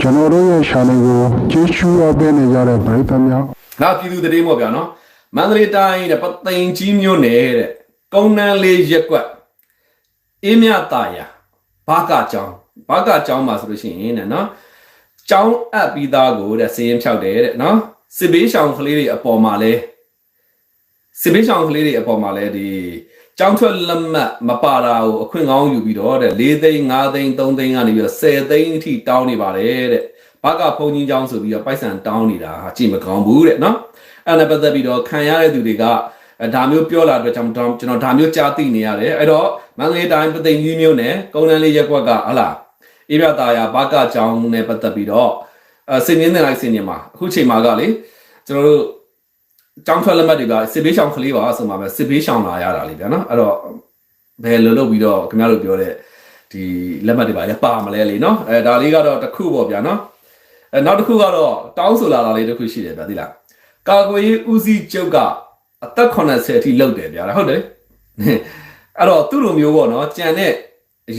ကျွန်တော်တို့ရဲ့ channel ကိုကြည့်ရှုအပ်ပေးနေကြတဲ့ပရိသတ်များငါပြည်သူတရေမော့ဗျာနော်မန္တလေးတိုင်းတဲ့ပသိမ်ကြီးမြို့နယ်တဲ့ကုန်းနန်းလေးရက်ကွက်အေးမြတာယာဘာကကျောင်းဘာကကျောင်းမှာဆိုလို့ရှိရင်တဲ့နော်ကျောင်းအပ်ပြီးသားကိုတဲ့စည်ရင်ဖြောက်တယ်တဲ့နော်စစ်ဘေးရှောင်ကလေးတွေအပေါ်မှာလဲစစ်ဘေးရှောင်ကလေးတွေအပေါ်မှာလဲဒီ ကျောင်းထွက်လက်မှတ်မပါတာကိုအခွင့်ကောင်းယူပြီးတော့တဲ့၄သိန်း၅သိန်း၃သိန်းကနေပြီးတော့10သိန်းအထိတောင်းနေပါတယ်တဲ့ဘာကဖုန်ကြီးကျောင်းဆိုပြီးတော့ပိုက်ဆံတောင်းနေတာဟာကြည့်မကောင်းဘူးတဲ့နော်အဲ့ဒါနဲ့ပတ်သက်ပြီးတော့ခံရတဲ့သူတွေကအဲဒါမျိုးပြောလာတဲ့အတွက်ကြောင့်ကျွန်တော်ကျွန်တော်ဒါမျိုးကြားသိနေရတယ်အဲ့တော့မန္တလေးတိုင်းပသိမ်ကြီးမျိုးနဲ့ကုန်းတန်းလေးရက်ကွက်ကဟလာအေးပြတာယာဘာကကြောင်းနဲ့ပတ်သက်ပြီးတော့အဲစင်ရင်းနေလိုက်စင်ရင်းမှာအခုချိန်မှာကလေကျွန်တော်တို့ ကျောင်းထွက်လက်မှတ်တွေကစစ်ဘေးရှောင်ကလေးပါဆိုမှပဲစစ်ဘေးရှောင်လာရတာလေဗျာနော်အဲ့တော့ဘယ်လိုလုပ်ပြီးတော့ခင်ဗျားတို့ပြောတဲ့ဒီလက်မှတ်တွေပါလဲပါမလဲလေနော်အဲဒါလေးကတော့တစ်ခုပေါ့ဗျာနော်အဲနောက်တစ်ခုကတော့တောင်းဆိုလာတာလေးတစ်ခုရှိတယ်ဗျာသိလားကာကွယ်ရေးဦးစီးချုပ်ကအသက်80အထိလောက်တယ်ဗျာဟုတ်တယ်အဲ့တော့သူ့လိုမျိုးပေါ့နော်ကြံတဲ့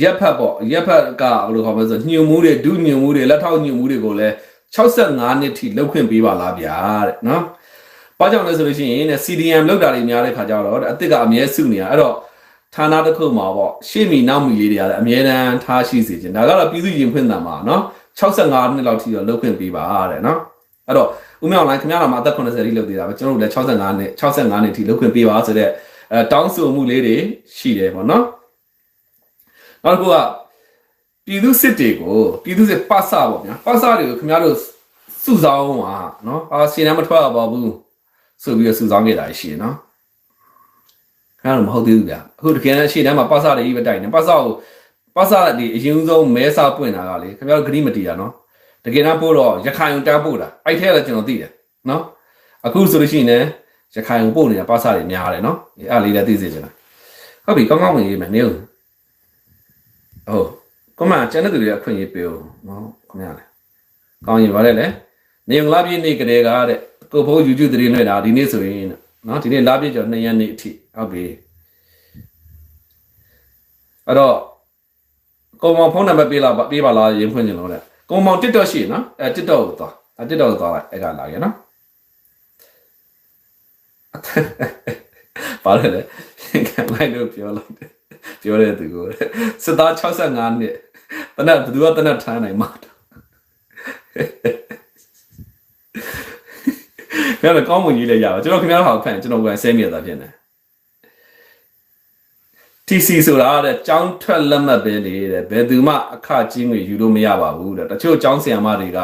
ရက်ဖက်ပေါ့ရက်ဖက်ကဘယ်လိုခေါ်မလဲဆိုညှို့မှုတွေဒုညှို့မှုတွေလက်ထောက်ညှို့မှုတွေကိုလည်း65နှစ်ထိလောက်ခွင့်ပေးပါလားဗျာတဲ့နော် ဘာကြောင့်လဲဆိုလို့ရှိရင်တဲ့ CDM လောက်တာတွေများတဲ့ခါကျတော့တဲ့အစ်စ်ကအမြဲစုနေရအဲ့တော့ဌာနတစ်ခုမှာပေါ့ရှေ့မီနောက်မီလေးတွေကလည်းအမြဲတမ်းထားရှိစေခြင်းဒါကတော့ပြည်သူရင်ခွင့်တန်ပါနော်65နှစ်လောက်ထိတော့လောက်ခွင့်ပေးပါတဲ့နော်အဲ့တော့ဦးမြောင်လိုင်းခင်ဗျားတော်မှာအသက်80ထိလောက်သေးတာပဲကျွန်တော်တို့လည်း65နှစ်65နှစ်ထိလောက်ခွင့်ပေးပါဆိုတော့အဲတောင်းဆိုမှုလေးတွေရှိတယ်ပေါ့နော်နောက်တစ်ခုကပြည်သူစစ်တွေကိုပြည်သူစစ်ပတ်စပေါ့ဗျာပတ်စတွေကိုခင်ဗျားတို့စုဆောင်းပါနော်အာစီနမထွက်ရပါဘူး ဆိုပြီးတော့စုဆောင်းခဲ့တာရှိတယ်နော်ခင်ဗျားတို့မဟုတ်သေးဘူးဗျာအခုတကယ်ရှေ့တန်းမှာပတ်စတွေကြီးပဲတိုက်နေပတ်စကိုပတ်စတွေအရင်ဆုံးမဲစာပွင့်တာကလေခင်ဗျားတို့ဂရိမတီတာနော်တကယ်တော့ပို့တော့ရခိုင်ကိုတားပို့တာအဲ့ထဲလည်းကျွန်တော်သိတယ်နော်အခုဆိုလို့ရှိရင်လည်းရခိုင်ကိုပို့နေတာပါစာတွေများတယ်နော်အဲ့လေးလည်းသိစေချင်တာဟုတ်ပြီကောင်းကောင်းဝင်ရေးမယ်နေဦးဟုတ်ကမကျန်တဲ့သူတွေအခွင့်အရေးပေးဦးနော်ခင်ဗျာလေကောင်းရင်ဗါလဲလေနေုံလာပြည့်နေ့ကလေးကတဲ့ ကိုဖိုးယူကျသတင်းနဲ့ဒါဒီနေ့ဆိုရင်နော်ဒီနေ့လာပြည့်ကျော်2ရက်နေ့အထိဟုတ်ပြီအဲ့တော့ကိုမောင်ဖုန်းနံပါတ်ပေးလာပါပေးပါလားရင်ဖွင့်ကြလို့တဲ့ကုံမောင် TikTok ရှိနော်အဲ TikTok ကိုသွားအဲ TikTok ကိုသွားလိုက်အဲ့ကလာရနော်ပါလေလေခံလိုက်လို့ပြောလိုက်တယ်ပြောတဲ့သူကိုစစ်သား65နှစ်တနက်ဘယ်သူကတနက်ထိုင်းနိုင်မှာ ခင်ဗျားကောင်းမွန်ကြီးလည်းရပါကျွန်တော်ခင်ဗျားဟောက်ဖန်ကျွန်တော်ကဆဲမြေသားဖြစ်နေ TC ဆိုတာတဲ့ចောင်းထွက်လက်မှတ်ပဲလေတဲ့ဘယ်သူမှအခကြီးငွေယူလို့မရပါဘူးတဲ့တချို့ចောင်းဆရာမတွေက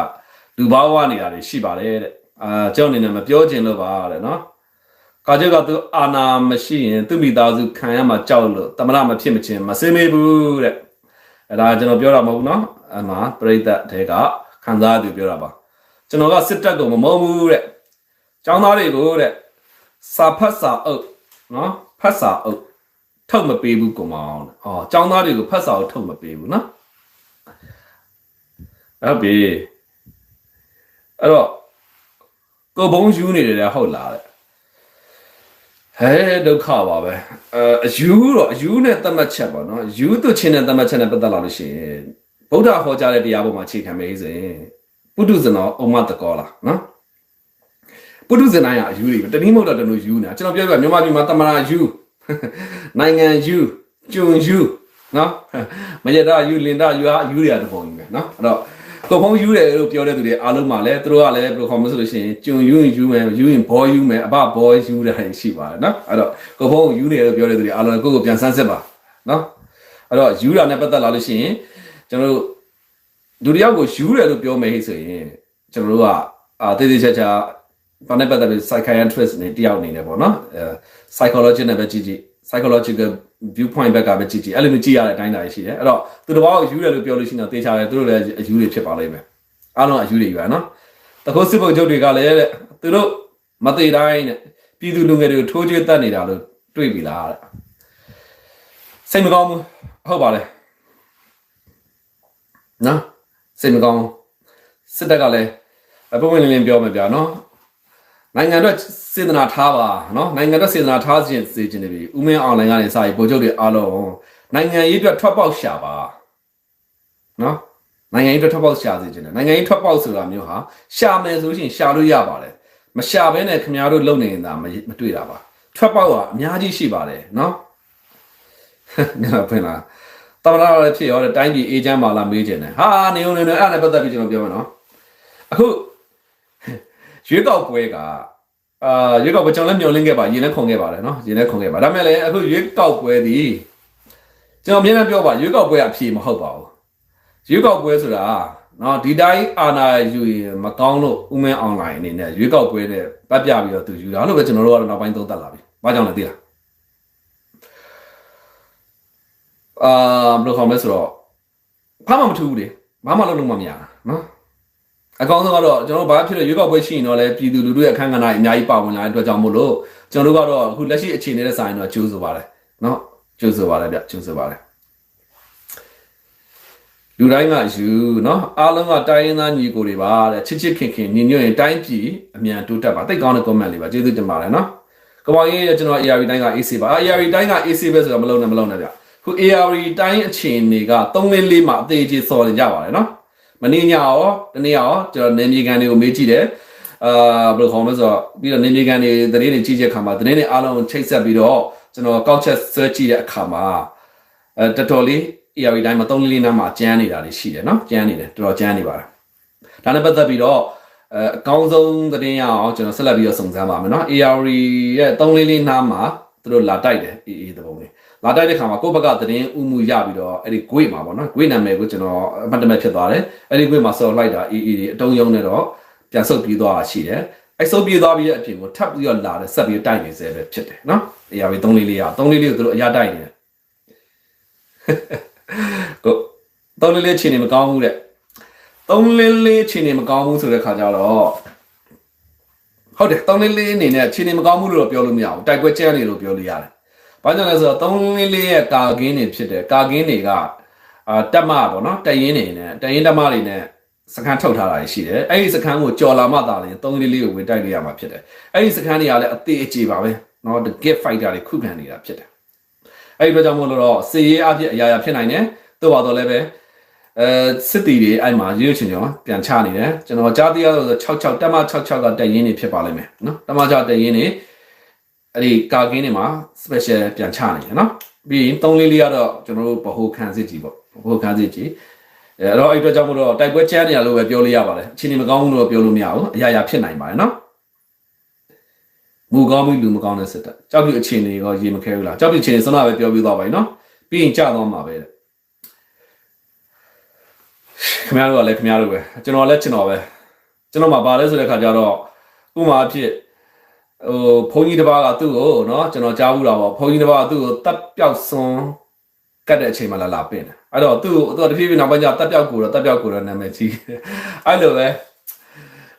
လူဘာဝနေတာတွေရှိပါတယ်တဲ့အာကျောင်းအနေနဲ့မပြောချင်လို့ပါတဲ့နော်ကာကျကသူအာနာမရှိရင်သူ့မိသားစုခံရမှာကြောက်လို့တမရမဖြစ်မချင်းမစင်မေဘူးတဲ့အဲ့ဒါကျွန်တော်ပြောတာမဟုတ်ဘူးနော်အမှပရိသတ်တဲကခံစားသူပြောတာပါကျွန်တော်ကစစ်တပ်ကိုမမုန်းဘူးတဲ့ ចောင်းသားတွေကိုတဲ့စာဖတ်စာအုပ်နော်ဖတ်စာအုပ်ထုတ်မပေးဘူးကောင်မအောင်။အော်ចောင်းသားတွေကိုဖတ်စာကိုထုတ်မပေးဘူးနော်။ဟုတ်ပြီ။အဲ့တော့ကိုဘုံယူနေတယ်လေဟုတ်လားတဲ့။ဟဲဒုက္ခပါပဲ။အဲအယူတော့အယူနဲ့တတ်မှတ်ချက်ပေါ့နော်။ယူသူချင်းနဲ့တတ်မှတ်ချက်နဲ့ပတ်သက်လာလို့ရှိရင်ဗုဒ္ဓဟောကြားတဲ့တရားပေါ်မှာအခြေခံမယ်ဆိုရင်ပုထုဇဏောအမတကောလားနော်။ ပုထုဇဏရအယူတွေတနည်းမဟုတ်တော့တလို့ယူနေတာကျွန်တော်ပြောပြမြန်မာပြည်မှာတမနာယူနိုင်ငံယူကျွန်းယူနော်မရတာယူလင်တာယူဟာယူရတဲ့ပုံကြီးပဲနော်အဲ့တော့ကိုဖုံးယူတယ်လို့ပြောတဲ့သူတွေအားလုံးမှာလည်းသူတို့ကလည်းဘယ်လိုခေါ်မလဲဆိုလို့ရှိရင်ကျွန်းယူရင်ယူမယ်ယူရင်ဘောယူမယ်အဘဘောယူတယ်ရှိပါတယ်နော်အဲ့တော့ကိုဖုံးယူတယ်လို့ပြောတဲ့သူတွေအားလုံးကိုကိုပြန်ဆန်းစစ်ပါနော်အဲ့တော့ယူတာနဲ့ပတ်သက်လာလို့ရှိရင်ကျွန်တော်တို့ဒုတိယကိုယူတယ်လို့ပြောမယ်ဟိဆိုရင်ကျွန်တော်တို့ကအာတည်တည်ချာချာ ဘာနဲ့ပတ်သက်ပြီး psychiatrist နေတယောက်အနေနဲ့ပေါ့နော်အဲ psychology နဲ့ပဲကြည့်ကြည့် psychological viewpoint ဘက်ကပဲကြည့်ကြည့်အဲ့လိုမျိုးကြည့်ရတဲ့အတိုင်းအတာရှိတယ်အဲ့တော့သူတစ်ပါးကိုယူတယ်လို့ပြောလို့ရှိရင်တော့တေချာတယ်သူတို့လည်းအယူတွေဖြစ်ပါလိမ့်မယ်အားလုံးအယူတွေယူရနော်တခုစစ်ဖို့ချုပ်တွေကလည်းတဲ့သူတို့မသေးတိုင်းတဲ့ပြည်သူလူငယ်တွေကိုထိုးချွေးတတ်နေတာလို့တွေ့ပြီလားတဲ့စိတ်မကောင်းဘူးဟုတ်ပါလေနော်စိတ်မကောင်းစစ်တပ်ကလည်းအပုံဝင်လင်းလင်းပြောမယ်ဗျာနော် နိုင်ငံတော့စေတနာထားပါနော်နိုင်ငံတော့စေတနာထားခြင်းစေခြင်းတွေပြီဥမင်းအွန်လိုင်းကနေစာရေးပို့ချုပ်တွေအားလုံးနိုင်ငံရေးအတွက်ထွက်ပေါက်ရှာပါနော်နိုင်ငံရေးထွက်ထွက်ပေါက်ရှာစေချင်တယ်နိုင်ငံရေးထွက်ပေါက်ဆိုတာမျိုးဟာရှာမယ်ဆိုလို့ရှိရင်ရှာလို့ရပါတယ်မရှာဘဲနဲ့ခင်ဗျားတို့လုံနေနေတာမမတွေ့တာပါထွက်ပေါက်ကအများကြီးရှိပါတယ်နော်ညလာဖွင့်လာတမလာလည်းဖြစ်ရောတဲ့တိုင်းပြည်အေဂျင့်မာလာမေးချင်တယ်ဟာနေုံနေနေအဲ့ဒါနဲ့ပတ်သက်ပြီးကျွန်တော်ပြောမယ်နော်အခု ရွေးကောက်ပွဲကအာရွေးကောက်ပွဲကျွန်တော်လည်းမျှော်လင့်ခဲ့ပါရင်လည်းခုန်ခဲ့ပါတယ်နော်ရင်လည်းခုန်ခဲ့ပါဒါပေမဲ့လည်းအခုရွေးကောက်ပွဲဒီကျွန်တော်အမြဲတမ်းပြောပါရွေးကောက်ပွဲအဖြေမဟုတ်ပါဘူးရွေးကောက်ပွဲဆိုတာနော်ဒီတိုင်းအာနာယူရင်မကောင်းလို့ဥမင်းအွန်လိုင်းအနေနဲ့ရွေးကောက်ပွဲနဲ့ပတ်ပြပြီးတော့သူယူတာလို့ပဲကျွန်တော်တို့ကတော့နောက်ပိုင်းသုံးသပ်လာပြီ။ဘာကြောင့်လဲသိလား။အာဘယ်လိုခေါ်မလဲဆိုတော့ဘာမှမထူးဘူးလေ။ဘာမှလုပ်လို့မမရဘူးနော်။ အကောင်းဆုံးကတော့ကျွန်တော်တို့ဘာဖြစ်လို့ရွေးကောက်ပွဲရှိရင်တော့လေပြည်သူလူထုရဲ့အခန်းကဏ္ဍအများကြီးပါဝင်လာတဲ့အတွက်ကြောင့်မို့လို့ကျွန်တော်တို့ကတော့အခုလက်ရှိအခြေအနေနဲ့ဆိုင်တော့ကျိုးဆိုပါတယ်နော်။ကျိုးဆိုပါတယ်ဗျကျိုးဆိုပါတယ်။လူတိုင်းကယူနော်အားလုံးကတိုင်းရင်းသားညီကိုတွေပါတဲ့ချစ်ချစ်ခင်ခင်ညီညွတ်ရင်တိုင်းပြည်အမြန်တိုးတက်ပါတိတ်ကောင်းတဲ့ comment လေးပါကျေးဇူးတင်ပါတယ်နော်ကမောင်ကြီးရဲ့ကျွန်တော် ARV တိုင်းက AC ပါ ARV တိုင်းက AC ပဲဆိုတော့မလုံးနဲ့မလုံးနဲ့ဗျခု ARV တိုင်းအခြေအနေက344မှာအသေးကြီးစော်နေကြပါတယ်နော် မနေ့ညရောတနေ့ရောကျွန်တော်နေမြေကန်တွေကိုမေးကြည့်တယ်အာဘယ်လိုခေါ်မလဲဆိုတော့ပြီးတော့နေမြေကန်တွေသတင်းတွေကြည့်ချက်ခါမှာသတင်းတွေအားလုံးချိတ်ဆက်ပြီးတော့ကျွန်တော်ကောက်ချက်ဆွဲကြည့်တဲ့အခါမှာအဲတော်တော်လေး ARV တိုင်းမှာ3လေးလေးနားမှာကျန်းနေတာတွေရှိတယ်နော်ကျန်းနေတယ်တော်တော်ကျန်းနေပါတယ်ဒါနဲ့ပတ်သက်ပြီးတော့အဲအကောင်းဆုံးသတင်းရအောင်ကျွန်တော်ဆက်လက်ပြီးတော့စုံစမ်းပါမယ်နော် ARV ရဲ့3လေးလေးနားမှာသူတို့လာတိုက်တယ်အေးအေးသဘောလေး လာတိုက်တဲ့ခါမှာကိုယ့်ဘက်ကသတင်းဥမှုရပြီးတော့အဲ့ဒီ grade မှာပေါ့နော် grade နာမည်ကိုကျွန်တော်အမှတ်တမဲ့ဖြစ်သွားတယ်အဲ့ဒီ grade မှာဆော်လိုက်တာအေးအေးတွေအတုံးယုံနေတော့ပြန်ဆုတ်ပြေးသွားတာရှိတယ်အဲ့ဆုတ်ပြေးသွားပြီးတဲ့အပြင်ကိုထပ်ပြီးတော့လာတယ်ဆက်ပြီးတိုက်နေစေပဲဖြစ်တယ်နော် ARV 3လေးလေးရ3လေးလေးကိုသူတို့အရတိုက်နေတယ်ကိုသုံးလေးလေးခြေနေမကောင်းဘူးတဲ့သုံးလေးလေးခြေနေမကောင်းဘူးဆိုတဲ့ခါကျတော့ဟုတ်တယ်သုံးလေးလေးအနေနဲ့ခြေနေမကောင်းဘူးလို့တော့ပြောလို့မရဘူးတိုက်ပွဲကျန်းနေလို့ပြောလို့ရတယ်။ ဘာကြောင့်လဲဆိုတော့သုံးလေးလေးရဲ့ကာကင်းတွေဖြစ်တယ်ကာကင်းတွေကအာတက်မပေါ့နော်တက်ရင်နေနဲ့တက်ရင်တက်မတွေနဲ့စခန်းထုတ်ထားတာရှိတယ်။အဲ့ဒီစခန်းကိုကြော်လာမှသာလေသုံးလေးလေးကိုဝင်တိုက်လို့ရမှာဖြစ်တယ်။အဲ့ဒီစခန်းတွေကလည်းအသေးအကျေပါပဲ။နော် the get fighter တွေခုခံနေတာဖြစ်တယ်။အဲ့ဒီတော့ကြောင့်မို့လို့တော့စေရေးအဖြစ်အရာရာဖြစ်နိုင်တယ်။သို့ပါတော့လည်းပဲအဲစစ်တီတွေအဲ့မှာရွေးချင်ကျွန်တော်ပြန်ချနေတယ်ကျွန်တော်ကြားသိရတော့66တက်မ66ကတက်ရင်းနေဖြစ်ပါလိမ့်မယ်နော်တက်မ6တက်ရင်းနေ အဲ့ဒီကာကင်းတွေမှာ special ပြန်ချနေတယ်နော်ပြီးရင်3လေးလေးကတော့ကျွန်တော်တို့ဗဟိုခံစစ်ကြီးပေါ့ဗဟိုခံစစ်ကြီးအဲအဲ့တော့အဲ့အတွက်ကြောင့်မို့တော့တိုက်ပွဲချမ်းနေရလို့ပဲပြောလို့ရပါတယ်အချိန်နေမကောင်းဘူးလို့ပြောလို့မရဘူးအရာရာဖြစ်နိုင်ပါတယ်နော်မူကောင်းပြီလူမကောင်းတဲ့စစ်တပ်ကြောက်ပြအချိန်တွေရောရေမခဲဘူးလားကြောက်ပြအချိန်တွေစနပဲပြောပြသွားပါပြီနော်ပြီးရင်ကြာသွားမှာပဲတဲ့ခင်ဗျားတို့ကလည်းခင်ဗျားတို့ပဲကျွန်တော်လည်းကျွန်တော်ပဲကျွန်တော်မှပါလဲဆိုတဲ့ခါကျတော့ဥမာအဖြစ် ဟိုဘုန်းကြီးတစ်ပါးကသူ့ကိုနော်ကျွန်တော်ကြားဘူးတာပေါ့ဘုန်းကြီးတစ်ပါးကသူ့ကိုတပ်ပြောက်စွန်းကတ်တဲ့အချိန်မှလာလာပင့်တယ်အဲ့တော့သူ့ကိုသူကတဖြည်းဖြည်းနောက်ပိုင်းကျတပ်ပြောက်ကိုတော့တပ်ပြောက်ကိုတော့နာမည်ကြီးအဲ့လိုပဲ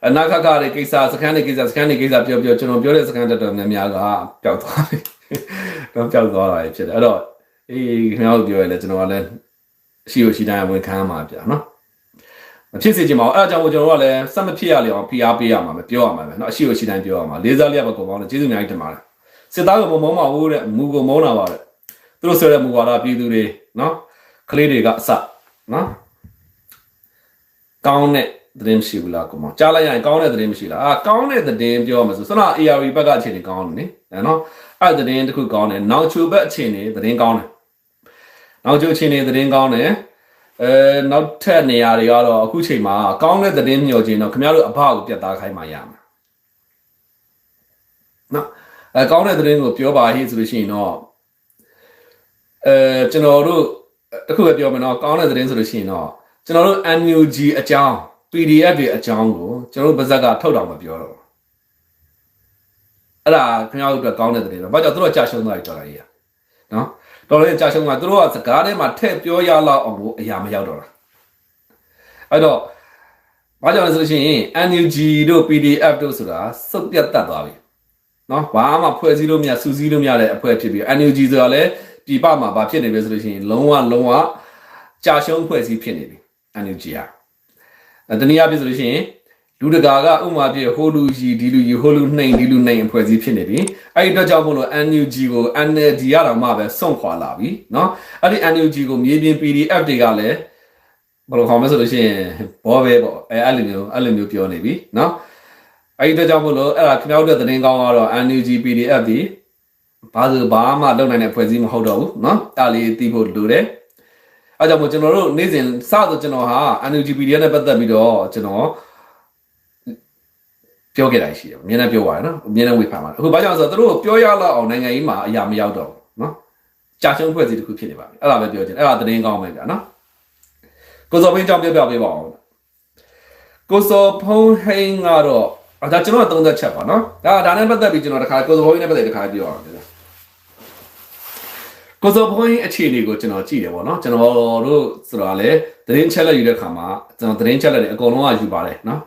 အနာခခတွေကိစ္စစကန်တွေကိစ္စစကန်တွေကိစ္စပြောပြောကျွန်တော်ပြောတဲ့စကန်တော်တော်များများကပျောက်သွားပြီတော့ပျောက်သွားတာဖြစ်တယ်အဲ့တော့အေးခင်ဗျားတို့ပြောရလဲကျွန်တော်ကလည်းရှိရရှိတိုင်းဝင်ခံမှာပြနော် မဖြစ်စေချင်ပါဘူးအဲ့ဒါကြောင့်ကျွန်တော်တို့ကလည်းစက်မဖြစ်ရလေအောင် PR ပေးရမှာပဲပြောရမှာပဲเนาะအရှိရရှိတိုင်းပြောရမှာလေးစားလျက်ပဲကုန်ပါအောင်ကျေးဇူးအများကြီးတင်ပါတယ်စစ်သားကမမုန်းပါဘူးတဲ့မူကမုန်းတာပါတဲ့သူတို့ဆိုတဲ့မူဝါဒပြည်သူတွေเนาะကလေးတွေကအစเนาะကောင်းတဲ့သတင်းမရှိဘူးလားကိုမောင်ကြားလိုက်ရရင်ကောင်းတဲ့သတင်းမရှိလားအာကောင်းတဲ့သတင်းပြောမှာဆိုစန ARV ဘက်ကအခြေအနေကောင်းတယ်နိနော်အဲ့သတင်းတစ်ခုကောင်းတယ်နောက်ချိုဘက်အခြေအနေသတင်းကောင်းတယ်နောက်ချိုအခြေအနေသတင်းကောင်းတယ် အဲနောက်ထပ်နေရာတွေကတော့အခုချိန်မှာကောင်းတဲ့သတင်းမျှော်ခြင်းတော့ခင်ဗျားတို့အဘကိုပြတ်သားခိုင်းမှရမှာနော်အဲကောင်းတဲ့သတင်းကိုပြောပါဟိဆိုလို့ရှိရင်တော့အဲကျွန်တော်တို့တခုပဲပြောမယ်နော်ကောင်းတဲ့သတင်းဆိုလို့ရှိရင်တော့ကျွန်တော်တို့ NUG အကြောင်း PDF တွေအကြောင်းကိုကျွန်တော်တို့ဗဇက်ကထုတ်တော်မပြောတော့ဘူးအဲ့ဒါခင်ဗျားတို့အတွက်ကောင်းတဲ့သတင်းတော့ဘာကြောင့်သူတို့ကြာရှုံးသွားပြီတော်လာကြီးอ่ะနော် တော်လေးကြာရှုံးသွားသူတို့ကစကားထဲမှာထည့်ပြောရလောက်အောင်ကိုအရာမရောက်တော့တာအဲ့တော့ဘာကြောင့်လဲဆိုလို့ရှိရင် NUG တို့ PDF တို့ဆိုတာစုပ်ပြတ်တတ်သွားပြီနော်ဘာမှဖွဲ့စည်းလို့မရစူးစီးလို့မရတဲ့အဖွဲ့ဖြစ်ပြီး NUG ဆိုတာလည်းဒီပမှာဘာဖြစ်နေပြီဆိုလို့ရှိရင်လုံးဝလုံးဝကြာရှုံးဖွဲ့စည်းဖြစ်နေပြီ NUG ဟာအဲတနည်းအားဖြင့်ဆိုလို့ရှိရင် လူတကာကဥမာပြဟိုလူကြီးဒီလူကြီးဟိုလူနှိမ်ဒီလူနှိမ်အဖွဲ့အစည်းဖြစ်နေပြီအဲ့ဒီအတွက်ကြောင့်မို့လို့ NUG ကို NLD ရတော့မှပဲစွန့်ခွာလာပြီเนาะအဲ့ဒီ NUG ကိုမြေပြင် PDF တွေကလည်း ဘယ်လိုခေါ်မလဲဆိုလို့ရှိရင်ဘောပဲပေါ့အဲအဲ့လိုမျိုးအဲ့လိုမျိုးပြောနေပြီเนาะအဲ့ဒီအတွက်ကြောင့်မို့လို့အဲ့ဒါခင်ဗျားတို့သတင်းကောင်းကတော့ NUG PDF ဒီဘာလို့ဘာမှလုပ်နိုင်တဲ့ဖွဲ့စည်းမဟုတ်တော့ဘူးเนาะအဲ့လေးသိဖို့လိုတယ်အဲ့ကြောင့်မို့ကျွန်တော်တို့နေ့စဉ်စတော့ကျွန်တော်ဟာ NUG PDF နဲ့ပတ်သက်ပြီးတော့ကျွန်တော် ပြောခဲ့တာရှိတယ်အမြဲတမ်းပြောပါတယ်နော်အမြဲတမ်းဝေဖန်ပါတယ်အခုဘာကြောင့်လဲဆိုတော့သူတို့ပြောရလောက်အောင်နိုင်ငံရေးမှာအရာမရောက်တော့ဘူးနော်ကြာရှုံးဖွဲ့စည်းတစ်ခုဖြစ်နေပါပြီအဲ့ဒါပဲပြောချင်အဲ့ဒါသတင်းကောင်းပဲဗျာနော်ကိုစော်ဘင်းကြောင့်ပြောပြပေးပါအောင်ကိုစော်ဖုံးဟိန်းကတော့အဲဒါကျွန်တော်သုံးသက်ချက်ပါနော်ဒါဒါနဲ့ပတ်သက်ပြီးကျွန်တော်တခါကိုစော်ဖုံးဟိန်းနဲ့ပတ်သက်ပြီးတခါပြောအောင်ဗျာကိုစော်ဖုံးဟိန်းအခြေအနေကိုကျွန်တော်ကြည့်တယ်ပေါ့နော်ကျွန်တော်တို့ဆိုတော့လေသတင်းချက်လက်ယူတဲ့ခါမှာကျွန်တော်သတင်းချက်လက်တွေအကုန်လုံးကယူပါတယ်နော်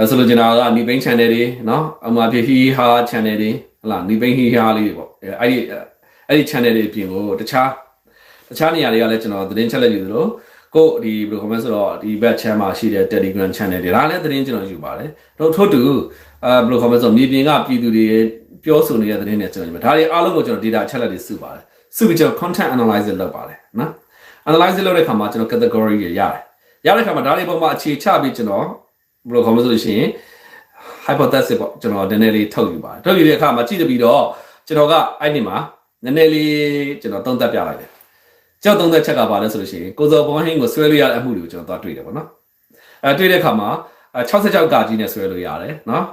အဲဆိုလို့ကျွန်တော်ကနေပိန်း channel တွေနော်အမှဖြစ်ဟီဟာ channel တွေဟလာနေပိန်းဟီဟာလေးတွေပေါ့အဲအဲ့ဒီအဲ့ဒီ channel တွေအပြင်ကိုတခြားတခြားနေရာတွေကလည်းကျွန်တော်သတင်းချက်လက်ယူသလိုကိုဒီဘယ်လိုခေါ်မလဲဆိုတော့ဒီ back channel မှာရှိတဲ့ Telegram channel တွေဒါလည်းသတင်းကျွန်တော်ယူပါတယ်တော့ထို့တူအဲဘယ်လိုခေါ်မလဲဆိုတော့မြေပြင်ကပြည်သူတွေပြောဆိုနေတဲ့သတင်းတွေကျွန်တော်ယူပါတယ်ဒါတွေအားလုံးကိုကျွန်တော် data ချက်လက်တွေစုပါတယ်စုပြီးကျွန်တော် content analysis လုပ်ပါတယ်နော် analysis လုပ်တဲ့ခါမှာကျွန်တော် category တွေရတယ်ရတဲ့ခါမှာဒါတွေပေါ်မှာအခြေချပြီးကျွန်တော် ဘယ်လိုခေါ်မလဲဆိုလို့ရှိရင် hypothesis ပေါ့ကျွန်တော်နည်းနည်းလေးထုတ်ယူပါတယ်ထုတ်ယူတဲ့အခါမှာကြည့်ပြီးတော့ကျွန်တော်ကအဲ့ဒီမှာနည်းနည်းလေးကျွန်တော်သုံးသပ်ပြလိုက်တယ်ကြောက်သုံးသပ်ချက်ကပါလဲဆိုလို့ရှိရင်ကိုဇော်ဘောဟင်းကိုဆွဲလို့ရတဲ့အမှုတွေကိုကျွန်တော်သွားတွေ့တယ်ပေါ့နော်အဲတွေ့တဲ့အခါမှာ66ကကြီးနဲ့ဆွဲလို့ရတယ်နော်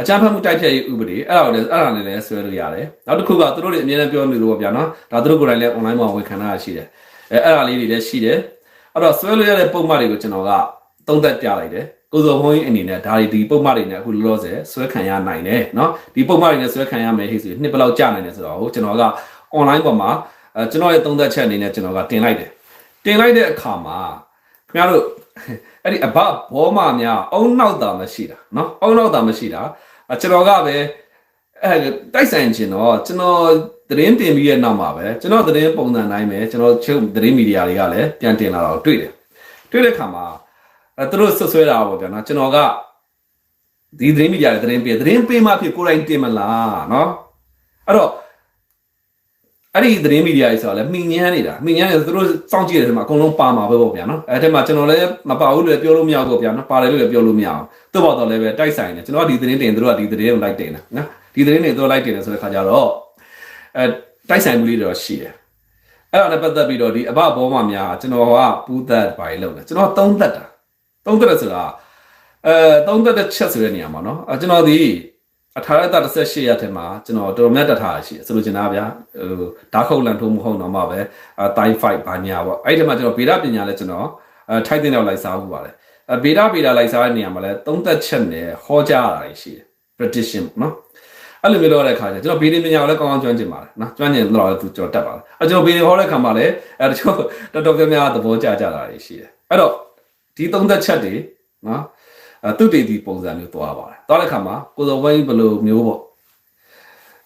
အကြမ်းဖက်မှုတိုက်ဖျက်ရေးဥပဒေအဲ့ဒါကိုလည်းအဲ့ဒါနဲ့လည်းဆွဲလို့ရတယ်နောက်တစ်ခုကသူတို့တွေအမြဲတမ်းပြောနေလို့ပေါ့ဗျာနော်ဒါသူတို့ကိုယ်တိုင်လည်း online မှာဝန်ခံတာရှိတယ်အဲအဲ့ဒါလေးတွေလည်းရှိတယ်အဲ့တော့ဆွဲလို့ရတဲ့ပုံမှန်တွေကိုကျွန်တော်ကသုံးသပ်ပြလိုက်တယ် ကိုစော်ဘုန်းကြီးအနေနဲ့ဒါဒီပုံမှန်တွေနဲ့အခုလောလောဆယ်ဆွဲခံရနိုင်တယ်เนาะဒီပုံမှန်တွေနဲ့ဆွဲခံရမယ်ဟိဆိုနှစ်ဘယ်လောက်ကြာနိုင်တယ်ဆိုတော့ဟိုကျွန်တော်က online ပေါ်မှာအဲကျွန်တော်ရဲ့သုံးသက်ချက်အနေနဲ့ကျွန်တော်ကတင်လိုက်တယ်တင်လိုက်တဲ့အခါမှာခင်ဗျားတို့အဲ့ဒီအဘဘောမများအုံနောက်တာမရှိတာเนาะအုံနောက်တာမရှိတာကျွန်တော်ကပဲအဲတိုက်ဆိုင်ခြင်းတော့ကျွန်တော်သတင်းတင်ပြီးရဲ့နောက်မှာပဲကျွန်တော်သတင်းပုံစံတိုင်းပဲကျွန်တော်ချုပ်သတင်းမီဒီယာတွေကလည်းပြန်တင်လာတော့တွေ့တယ်တွေ့တဲ့အခါမှာ အဲသူတို့ဆွဆွဲတာပေါ့ဗျာနော်ကျွန်တော်ကဒီသတင်းမီဒီယာတွေသတင်းပေးသတင်းပေးမှဖြစ်ကိုယ်တိုင်တင်မလားနော်အဲ့တော့အဲ့ဒီသတင်းမီဒီယာကြီးဆိုတာလည်းမိငန်းနေတာမိငန်းနေသူတို့စောင့်ကြည့်တဲ့ထဲမှာအကုန်လုံးပါမှာပဲပေါ့ဗျာနော်အဲ့ထဲမှာကျွန်တော်လည်းမပါဘူးလို့ပြောလို့မရဘူးပေါ့ဗျာနော်ပါတယ်လို့လည်းပြောလို့မရအောင်သူ့ဘော်တော့လည်းပဲတိုက်ဆိုင်တယ်ကျွန်တော်ကဒီသတင်းတင်သူတို့ကဒီသတင်းကိုလိုက်တင်တာနော်ဒီသတင်းတွေသူတို့လိုက်တင်တယ်ဆိုတဲ့ခါကျတော့အဲတိုက်ဆိုင်မှုလေးတွေတော့ရှိတယ်အဲ့ဒါနဲ့ပတ်သက်ပြီးတော့ဒီအဘဘောမများကျွန်တော်ကပူးသက်ပါလေလို့ကျွန်တော်သုံးသက်တာ သုံးသက်တယ်ဆိုတာအဲသုံးသက်တဲ့ချက်ဆိုတဲ့နေရာမှာနော်အဲကျွန်တော်ဒီအထာရတ18ရက်ထဲမှာကျွန်တော်တော်တော်များတက်ထားရှိဆိုလို့ချင်တာဗျာဟိုဓာတ်ခုတ်လန်ထုံးမဟုတ်တော့မှပဲအဲတိုင်းဖိုက်ဘာညာပေါ့အဲ့ဒီထဲမှာကျွန်တော်ဗေဒပညာလဲကျွန်တော်အဲထိုက်တဲ့တော့လိုက်စားမှုပါတယ်အဲဗေဒဗေဒလိုက်စားတဲ့နေရာမှာလဲသုံးသက်ချက်နဲ့ဟောကြားရတာရှိတယ် prediction နော်အဲ့လိုမျိုးလုပ်တဲ့အခါကျကျွန်တော်ဗေဒပညာကိုလည်းကောင်းကောင်းကျွမ်းကျင်ပါတယ်နော်ကျွမ်းကျင်တော့လည်းသူကျွန်တော်တက်ပါတယ်အဲကျွန်တော်ဗေဒဟောတဲ့ခါမှာလည်းအဲတချို့တော်တော်များများသဘောကျကြတာရှိတယ်အဲ့တော့ ဒီသုံးသက်ချက်တွေနော်အဲသူတည်တည်ပုံစံမျိုးသွားပါတယ်သွားတဲ့ခါမှာကိုစောဝိုင်းဘယ်လိုမျိုးပေါ့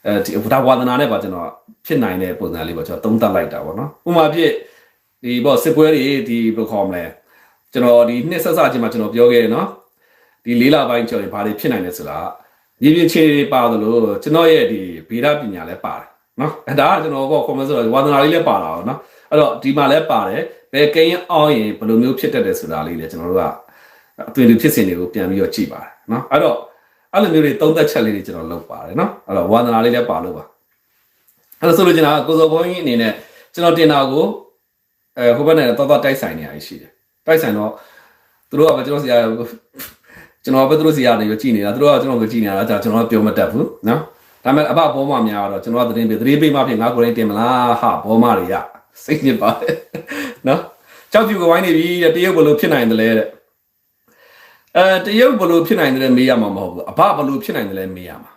အဲဒီဒါဝါဒနာနဲ့ပါကျွန်တော်ဖြစ်နိုင်တဲ့ပုံစံလေးပေါ့ကျွန်တော်သုံးသပ်လိုက်တာပေါ့နော်ဥပမာဖြစ်ဒီပေါ့စစ်ပွဲတွေဒီဘယ်လိုခေါ်မလဲကျွန်တော်ဒီနှစ်ဆက်စချင်းမှာကျွန်တော်ပြောခဲ့တယ်နော်ဒီလေးလပိုင်းကျော်ရင်ဘာတွေဖြစ်နိုင်လဲဆိုတာမြေပြင်ခြေတွေပါသလိုကျွန်တော်ရဲ့ဒီဗေဒပညာလည်းပါတယ်နော်အဲဒါကကျွန်တော်ပေါ့ comment ဆိုတော့ဝါသနာလေးလည်းပါလာအောင်နော်အဲ့တော့ဒီမှာလည်းပါတယ် ဘယ်ကိန်းအောင်ရင်ဘယ်လိုမျိုးဖြစ်တတ်တယ်ဆိုတာလေးလည်းကျွန်တော်တို့ကအသွင်လူဖြစ်စဉ်တွေကိုပြန်ပြီးတော့ကြည့်ပါတယ်နော်အဲ့တော့အဲ့လိုမျိုးတွေသုံးသက်ချက်လေးတွေကျွန်တော်လုပ်ပါတယ်နော်အဲ့တော့ဝါသနာလေးလည်းပါလို့ပါအဲ့လိုဆိုလို့ကျွန်တော်ကိုစောဘုန်းကြီးအနေနဲ့ကျွန်တော်တင်တာကိုအဲဟိုဘက်နဲ့တော်တော်တိုက်ဆိုင်နေရရှိတယ်တိုက်ဆိုင်တော့သူတို့ကပဲကျွန်တော်စီရကျွန်တော်ပဲသူတို့စီရတယ်ရောကြည်နေတာသူတို့ကကျွန်တော်ကိုကြည်နေတာဒါကျွန်တော်ပြောမတတ်ဘူးနော်ဒါပေမဲ့အဘဘောမများတော့ကျွန်တော်ကသတင်းပေးသတင်းပေးမှဖြစ်ငါကိုယ်တိုင်တင်မလားဟာဘောမတွေက စိတ်ညစ်ပါတယ်နော်ကြောက်ပြူကဝိုင်းနေပြီတဲ့တရုတ်ဘလို့ဖြစ်နိုင်တယ်လဲတဲ့အဲတရုတ်ဘလို့ဖြစ်နိုင်တယ်လဲမေးရမှာမဟုတ်ဘူးအဘဘလို့ဖြစ်နိုင်တယ်လဲမေးရမှာ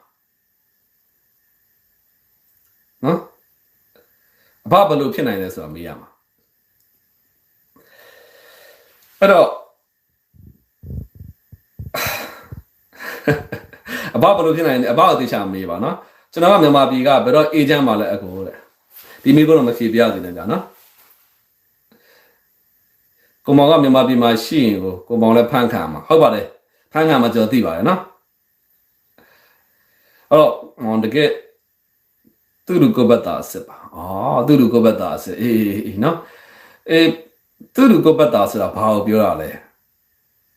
နော်အဘဘလို့ဖြစ်နိုင်လဲဆိုတာမေးရမှာအဲ့တော့အဘဘလို့ဖြစ်နိုင်လဲအဘကိုသိချာမေးပါနော်ကျွန်တော်ကမြန်မာပြည်ကဘယ်တော့အေဂျင့်မှလဲအကိုတဲ့ ဒီမိဖို့တော့မဖြေပြစေနဲ့ဗျာနော်ကိုမောင်ကမြန်မာပြည်မှာရှိရင်ကိုကိုမောင်လည်းဖန်ခံမှာဟုတ်ပါတယ်ဖန်ခံမှာကျွန်တော်သိပါတယ်နော်အဲ့တော့မောင်တကယ်သူလူကိုဘတ်တာအစ်ပါအော်သူလူကိုဘတ်တာအစ်အေးအေးနော်အေးသူလူကိုဘတ်တာဆိုတာဘာကိုပြောတာလဲ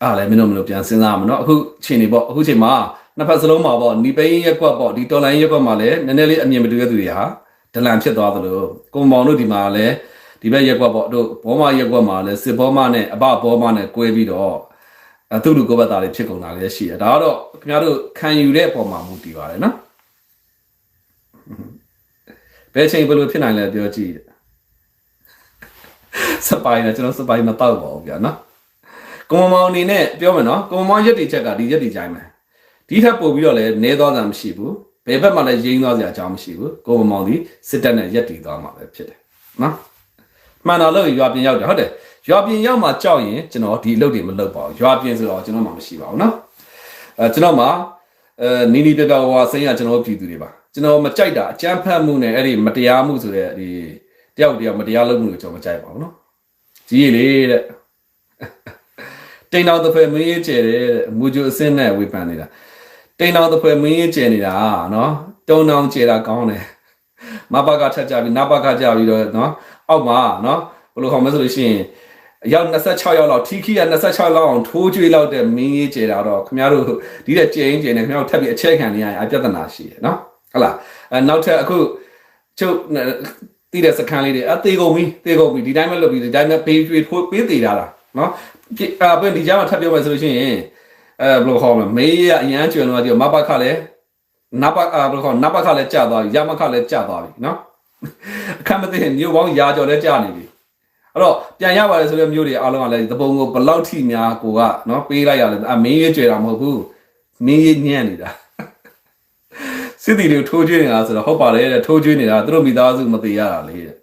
အားလည်းမင်းတို့မလို့ပြန်စဉ်းစားမှာနော်အခုချိန်နေပေါ့အခုချိန်မှာနှစ်ဖက်စလုံးမှာပေါ့ဒီပိန်းရက်ကွက်ပေါ့ဒီတော်လိုင်းရက်ကွက်မှာလည်းနည်းနည်းလေးအမြင်မတူတဲ့သူတွေဟာ ဒလန်ဖြစ်သွားသလိုကိုမောင်တို့ဒီမှာလည်းဒီဘက်ရက်ကွက်ပေါ့တို့ဘောမရက်ကွက်မှာလည်းစစ်ဘောမနဲ့အဘဘောမနဲ့ကွဲပြီးတော့အတူတူကိုဘက်သားတွေဖြစ်ကုန်တာလည်းရှိတယ်ဒါကတော့ခင်ဗျားတို့ခံယူတဲ့အပေါ်မှာမူတည်ပါတယ်နော်ဘယ်ချိန်ဘယ်လိုဖြစ်နိုင်လဲပြောကြည့်စပိုင်နဲ့ကျွန်တော်စပိုင်မတော့ပါဘူးဗျာနော်ကိုမောင်အနေနဲ့ပြောမယ်နော်ကိုမောင်ရက်တီချက်ကဒီရက်တီချိုင်းမယ်ဒီထက်ပို့ပြီးတော့လည်းနေသွားတာမရှိဘူး ဘယ်ဘက်မှလည်းရင်းသွားစရာအကြောင်းမရှိဘူးကွန်မောင်ဒီစစ်တပ်နဲ့ရက်တီသွားမှာပဲဖြစ်တယ်နော်မှန်တော့လို့ရွာပြင်ရောက်တယ်ဟုတ်တယ်ရွာပြင်ရောက်မှကြောက်ရင်ကျွန်တော်ဒီအလုပ်တွေမလုပ်ပါဘူးရွာပြင်ဆိုတော့ကျွန်တော်မှမရှိပါဘူးနော်အဲကျွန်တော်မှအဲနီနီပြပြဝါစိမ်းကကျွန်တော်ပြည်သူတွေပါကျွန်တော်မကြိုက်တာအကြမ်းဖက်မှုနဲ့အဲ့ဒီမတရားမှုဆိုတဲ့ဒီတယောက်တယောက်မတရားလုပ်မှုကိုကျွန်တော်မကြိုက်ပါဘူးနော်ကြီးရလေတဲ့တိန်တော်တစ်ဖက်မင်းရေးကျဲတယ်တဲ့မူဂျူအစင်းနဲ့ဝေဖန်နေတာ တိန်တော်တစ်ဖက်မင်းရေးကျဲနေတာနော်တုံတောင်ကျဲတာကောင်းတယ်မဘကထက်ကြပြီးနဘကကြပြီးတော့နော်အောက်မှာနော်ဘယ်လိုခေါ်မလဲဆိုလို့ရှိရင်အယောက်26ယောက်လောက်ထီခီက26လောက်အောင်ထိုးကျွေးလောက်တဲ့မင်းရေးကျဲတာတော့ခင်ဗျားတို့ဒီတဲ့ကျဲရင်ကျဲနေခင်ဗျားတို့ထပ်ပြီးအချက်ခံနေရရင်အပြဿနာရှိတယ်နော်ဟုတ်လားအဲနောက်ထပ်အခုချုပ်တည်တဲ့စကန်လေးတွေအသေးကုန်ပြီသေးကုန်ပြီဒီတိုင်းပဲလုပ်ပြီးဒီတိုင်းပဲပေးကျွေးထိုးပေးသေးတာလားနော်ပြအာပြန်ဒီကြားမှာထပ်ပြောမယ်ဆိုလို့ရှိရင် အဲဘယ်လိုခေါ်မလဲမေးရအရန်ကျွန်းတော့ဒီမဘခလည်းနဘအာဘယ်လိုခေါ်နဘခလည်းကြာသွားပြီရမခလည်းကြာသွားပြီနော်အခမ်းမသိရင်မျိုးပေါင်းရာကျော်လည်းကြာနေပြီအဲ့တော့ပြန်ရပါတယ်ဆိုတဲ့မျိုးတွေအားလုံးကလည်းသဘုံကိုဘယ်လောက်ထိများကိုကနော်ပေးလိုက်ရလဲအမင်းရေးကြွယ်တာမဟုတ်ဘူးမင်းရေးညံ့နေတာစစ်တီတွေကိုထိုးကျွေးနေတာဆိုတော့ဟုတ်ပါတယ်တဲ့ထိုးကျွေးနေတာသူတို့မိသားစုမသေးရတာလေတဲ့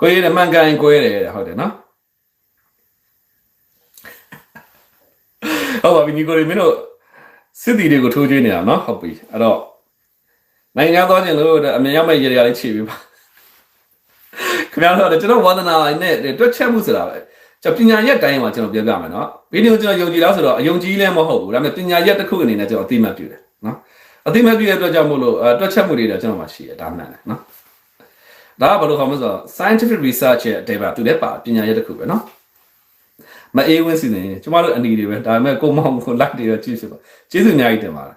ကိုရေးတယ်မှန်ကန်ကိုရေးတယ်တဲ့ဟုတ်တယ်နော် ဟုတ်ပါပြီညီကိုရီမင်းတို့စစ်တီတွေကိုထိုးကျွေးနေတာနော်ဟုတ်ပြီအဲ့တော့နိုင်ငံသွားခြင်းလို့တဲ့အမြင်ရောက်မဲ့ရေရလေးခြေပေးပါခင်ဗျားတို့ကျွန်တော်ဝါသနာနဲ့တွက်ချက်မှုဆိုတာပဲကျွန်တော်ပညာရက်တိုင်းမှာကျွန်တော်ပြောပြမယ်နော်ဗီဒီယိုကျွန်တော်ယုံကြည်လားဆိုတော့အယုံကြည်လည်းမဟုတ်ဘူးဒါပေမဲ့ပညာရက်တစ်ခုအနေနဲ့ကျွန်တော်အသိမှတ်ပြုတယ်နော်အသိမဲ့ပြည့်တဲ့အတွက်ကြောင့်မို့လို့အဲတွက်ချက်မှုတွေတော့ကျွန်တော်မှရှိရဒါမှန်တယ်နော်ဒါကဘာလို့ခေါ်မလဲဆိုတော့ scientific research ရဲ့ data သူလည်းပါပညာရဲ့တစ်ခုပဲနော် မအေးဝင်းစီစဉ်ကျမတို့အနီတွေပဲဒါပေမဲ့ကိုမောင်ကို like တွေတော့ကြည့်ဖြစ်ပါကျေးဇူးအများကြီးတင်ပါတယ်